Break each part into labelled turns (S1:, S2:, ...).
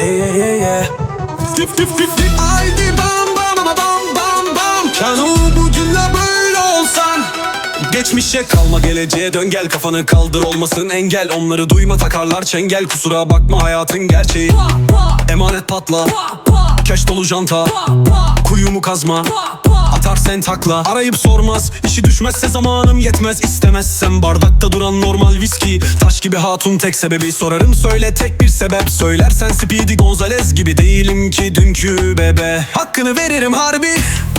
S1: Yeah yeah yeah. Yeah Dip dip dip dip Haydi bam bam bam bam bam bam. Kanu bugünle böyle olsan Geçmişe kalma geleceğe dön. Gel kafanı kaldır. Olmasın engel. Onları duyma takarlar çengel. Kusura bakma hayatın gerçeği. Emanet patla. Keş dolu janta. Kuyumu kazma Atar sen takla. Arayıp sormaz işi düşmezse zamanım yetmez. İstemezsem bardakta duran normal viski. Taş gibi hatun tek sebebi sorarım söyle tek bir sebep. Söylersen Speedy Gonzales gibi değilim ki dünkü bebe. Hakkını veririm harbi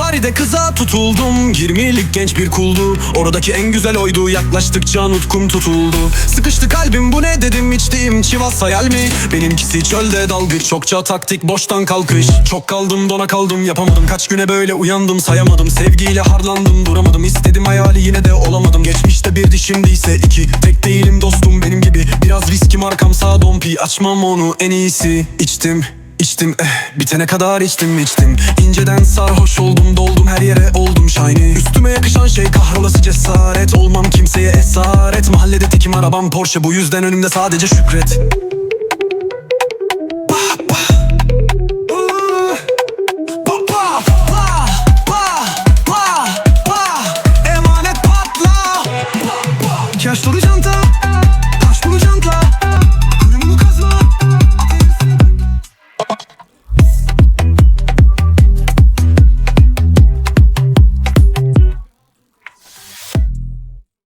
S1: Paris'te kıza tutuldum. 20'lik genç bir kuldu. Oradaki en güzel oydu. Yaklaştıkça nutkum tutuldu. Sıkıştı kalbim. Bu ne dedim? İçtiğim çivas hayal mi? Benimkisi çölde dalgıç. Çokça taktik boştan kalkış. Çok kaldım dona kaldım. Yapamadım. Kaç güne böyle uyandım. Sayamadım. Sevgiyle harlandım. Duramadım. İstedim hayali. Yine de olamadım. Geçmişte birdi şimdi ise iki. Tek değilim dostum benim gibi. Biraz riski markam. Sağ dompi Açmam onu. En iyisi içtim İçtim eh bitene kadar içtim içtim. İnceden sarhoş oldum doldum her yere oldum shiny. Üstüme yakışan şey kahrolası cesaret. Olmam kimseye esaret. Mahallede tekim arabam Porsche bu yüzden önümde sadece şükret